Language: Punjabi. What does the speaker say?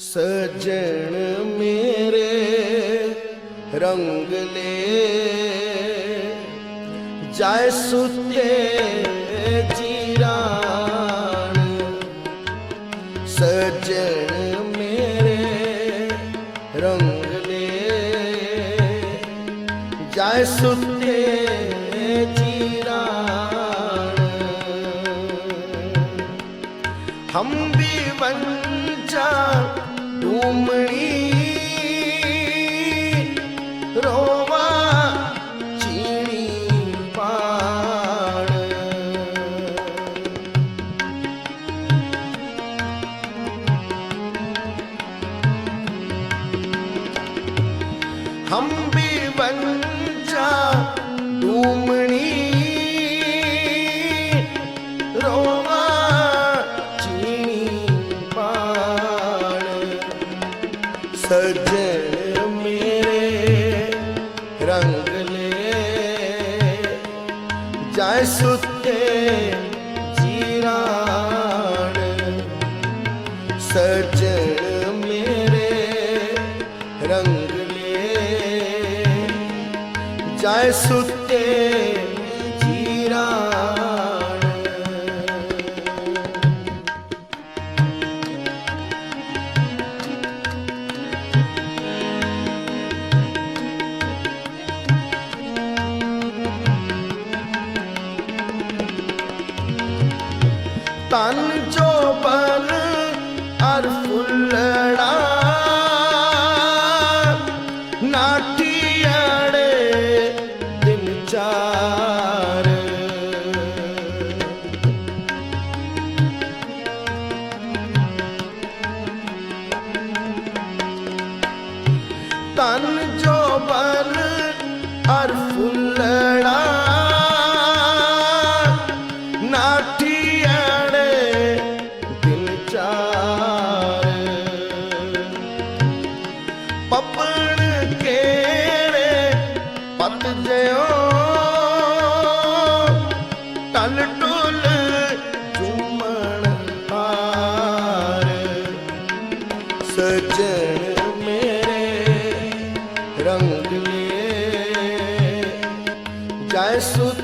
ਸਜਣ ਮੇਰੇ ਰੰਗ ਲੈ। ਜਾਇ ਸੁਤੇ ਜੀਰਾਨ। ਸਜਣ ਮੇਰੇ ਰੰਗ ਲੈ। ਜਾਇ ਸੁਤੇ ਜੀਰਾਨ। ਹਮ ਵੀ ਵੰਚਾ ਡੂਮਣੀ ਰੋਵਾ ਚੀਣੀ ਪਾਣ। ਹਮ ਸਜਣ ਮੇਰੇ ਰੰਗ ਲੈ। ਜਾਇ ਸੁਤੇ ਜੀਰਾਣ ਸਜਣ ਮੇਰੇ ਰੰਗ ਲੈ। ਜਾਇ ਸੁਤੇ ਤਨ ਜੋ ਅਰ ਫੁੱਲੜਾ। ਨਾਠੀ ਅੜੇ ਦਿਨ ਚਾਰ। ਤਨ ਜੋ ਅਰ ਪਪਣ ਕੇੜੇ ਪਤ ਜਿਓ ਟਲ ਟੁਲ ਝੂਮਣ ਹਾਰ। ਸਜਣ ਮੇਰੇ ਰੰਗ ਲੇ। ਜੈ ਸੁਤ